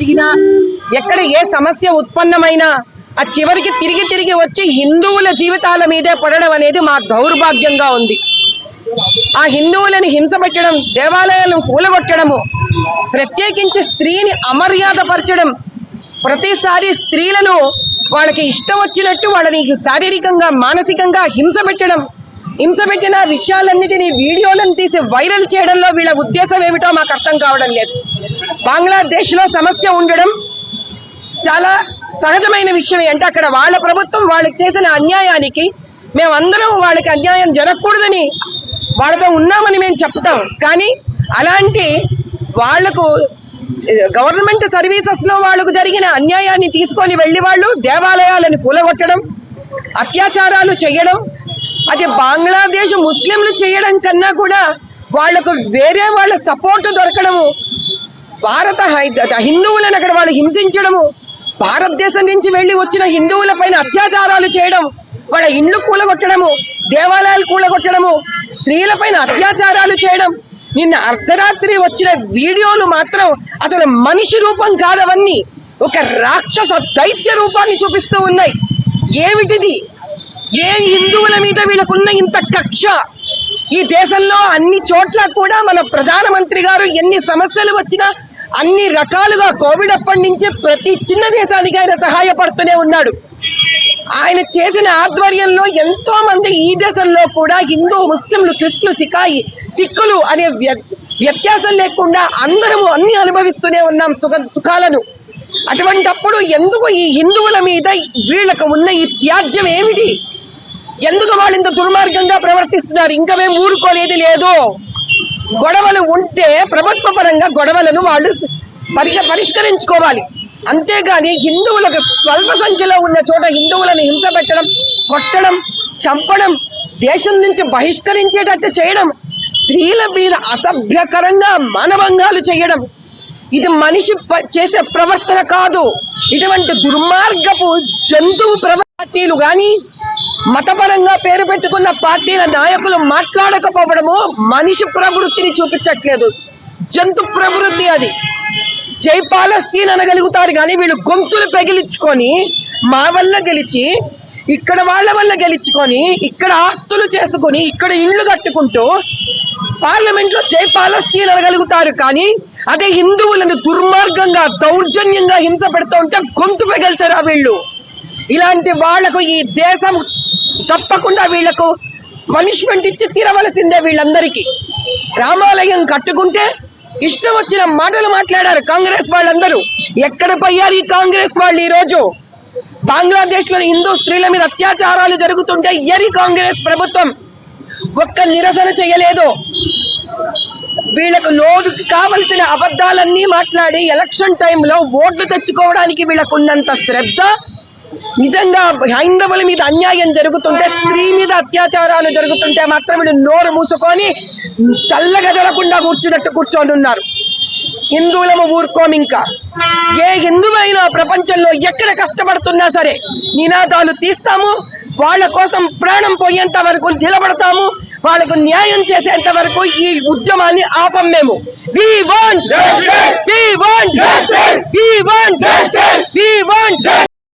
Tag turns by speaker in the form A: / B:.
A: జరిగినా ఎక్కడ ఏ సమస్య ఉత్పన్నమైనా ఆ చివరికి తిరిగి తిరిగి వచ్చి హిందువుల జీవితాల మీదే పడడం అనేది మా దౌర్భాగ్యంగా ఉంది. ఆ హిందువులను హింస పెట్టడం దేవాలయాలను కూలగొట్టడము ప్రత్యేకించి స్త్రీని అమర్యాదపరచడం ప్రతిసారి స్త్రీలను వాళ్ళకి ఇష్టం వచ్చినట్టు వాళ్ళని శారీరకంగా మానసికంగా హింస పెట్టడం హింస పెట్టిన విషయాలన్నిటినీ వీడియోలను తీసి వైరల్ చేయడంలో వీళ్ళ ఉద్దేశం ఏమిటో మాకు అర్థం కావడం లేదు. బంగ్లాదేశ్లో సమస్య ఉండడం చాలా సహజమైన విషయం అంటే అక్కడ వాళ్ళ ప్రభుత్వం వాళ్ళకి చేసిన అన్యాయానికి మేమందరం వాళ్ళకి అన్యాయం జరగకూడదని వాళ్ళతో ఉన్నామని మేము చెప్తాం. కానీ అలాంటి వాళ్ళకు గవర్నమెంట్ సర్వీసెస్లో వాళ్ళకు జరిగిన అన్యాయాన్ని తీసుకొని వెళ్ళి వాళ్ళు దేవాలయాలను కూలగొట్టడం అత్యాచారాలు చేయడం అది బంగ్లాదేశ్ ముస్లింలు చేయడం కన్నా కూడా వాళ్ళకు వేరే వాళ్ళ సపోర్ట్ దొరకడము భారత హిందువులను అక్కడ వాళ్ళు హింసించడము భారతదేశం నుంచి వెళ్ళి వచ్చిన హిందువుల పైన అత్యాచారాలు చేయడం వాళ్ళ ఇండ్లు కూలగొట్టడము దేవాలయాలు కూలగొట్టడము స్త్రీల పైన అత్యాచారాలు చేయడం నిన్న అర్ధరాత్రి వచ్చిన వీడియోలు మాత్రం అసలు మనిషి రూపం కాదవన్నీ ఒక రాక్షస దైత్య రూపాన్ని చూపిస్తూ ఉన్నాయి. ఏమిటిది? ఏ హిందువుల మీద వీళ్ళకున్న ఇంత కక్ష? ఈ దేశంలో అన్ని చోట్ల కూడా మన ప్రధానమంత్రి గారు ఎన్ని సమస్యలు వచ్చినా అన్ని రకాలుగా కోవిడ్ అప్పటి నుంచి ప్రతి చిన్న దేశానికి ఆయన సహాయపడుతూనే ఉన్నాడు. ఆయన చేసిన ఆధ్వర్యంలో ఎంతో మంది ఈ దేశంలో కూడా హిందూ ముస్లింలు క్రిస్టులు సికాయి సిక్కులు అనే వ్య- వ్యత్యాసం లేకుండా అందరము అన్ని అనుభవిస్తూనే ఉన్నాం సుఖ సుఖాలను. అటువంటప్పుడు ఎందుకు ఈ హిందువుల మీద వీళ్ళకు ఉన్న ఈ త్యాజ్యం ఏమిటి? ఎందుకు వాళ్ళు ఇంత దుర్మార్గంగా ప్రవర్తిస్తున్నారు? ఇంకా మేము ఊరుకోలేదు లేదు. గొడవలు ఉంటే ప్రభుత్వ పరంగా గొడవలను వాళ్ళు పరి పరిష్కరించుకోవాలి. అంతేగాని హిందువులకు స్వల్ప సంఖ్యలో ఉన్న చోట హిందువులను హింస పెట్టడం కొట్టడం చంపడం దేశం నుంచి బహిష్కరించేటట్టు చేయడం స్త్రీల మీద అసభ్యకరంగా మానభంగాలు చేయడం ఇది మనిషి ప- చేసే ప్రవర్తన కాదు. ఇటువంటి దుర్మార్గపు జంతువు ప్రవర్తీలు కానీ మతపరంగా పేరు పెట్టుకున్న పార్టీల నాయకులు మాట్లాడకపోవడము మనిషి ప్రవృత్తిని చూపించట్లేదు. జంతు ప్రవృత్తి అది. జై పాలస్తీన్ అనగలుగుతారు కానీ వీళ్ళు గొంతులు పెగిలించుకొని మా వల్ల గెలిచి ఇక్కడ వాళ్ళ వల్ల గెలుచుకొని ఇక్కడ ఆస్తులు చేసుకొని ఇక్కడ ఇండ్లు కట్టుకుంటూ పార్లమెంట్లో జై పాలస్తీన్ అనగలుగుతారు కానీ అదే హిందువులను దుర్మార్గంగా దౌర్జన్యంగా హింస పెడుతూ ఉంటే గొంతు పెగల్చరా వీళ్ళు. ఇలాంటి వాళ్ళకు ఈ దేశం తప్పకుండా వీళ్ళకు పనిష్మెంట్ ఇచ్చి తీరవలసిందే వీళ్ళందరికీ. రామాలయం కట్టుకుంటే ఇష్టం వచ్చిన మాటలు మాట్లాడారు కాంగ్రెస్ వాళ్ళందరూ. ఎక్కడ పోయారు ఈ కాంగ్రెస్ వాళ్ళు ఈ రోజు బంగ్లాదేశ్లోని హిందూ స్త్రీల మీద అత్యాచారాలు జరుగుతుంటే ఎరి కాంగ్రెస్ ప్రభుత్వం? ఒక్క నిరసన చేయలేదు. వీళ్ళకు లోటుకి కావలసిన అబద్ధాలన్నీ మాట్లాడి ఎలక్షన్ టైంలో ఓట్లు తెచ్చుకోవడానికి వీళ్ళకున్నంత శ్రద్ధ నిజంగా హైందవుల మీద అన్యాయం జరుగుతుంటే స్త్రీ మీద అత్యాచారాలు జరుగుతుంటే మాత్రం వీళ్ళు నోరు మూసుకొని చల్లగా జరగకుండా కూర్చున్నట్టు కూర్చొని ఉన్నారు హిందువులము ఊరుకోం ఇంకా ఏ హిందువైనా ప్రపంచంలో ఎక్కడ కష్టపడుతున్నా సరే నినాదాలు తీస్తాము వాళ్ళ కోసం ప్రాణం పోయేంత వరకు నిలబడతాము వాళ్ళకు న్యాయం చేసేంత వరకు ఈ ఉద్యమాన్ని ఆపం మేము We want! We want! We want! We want!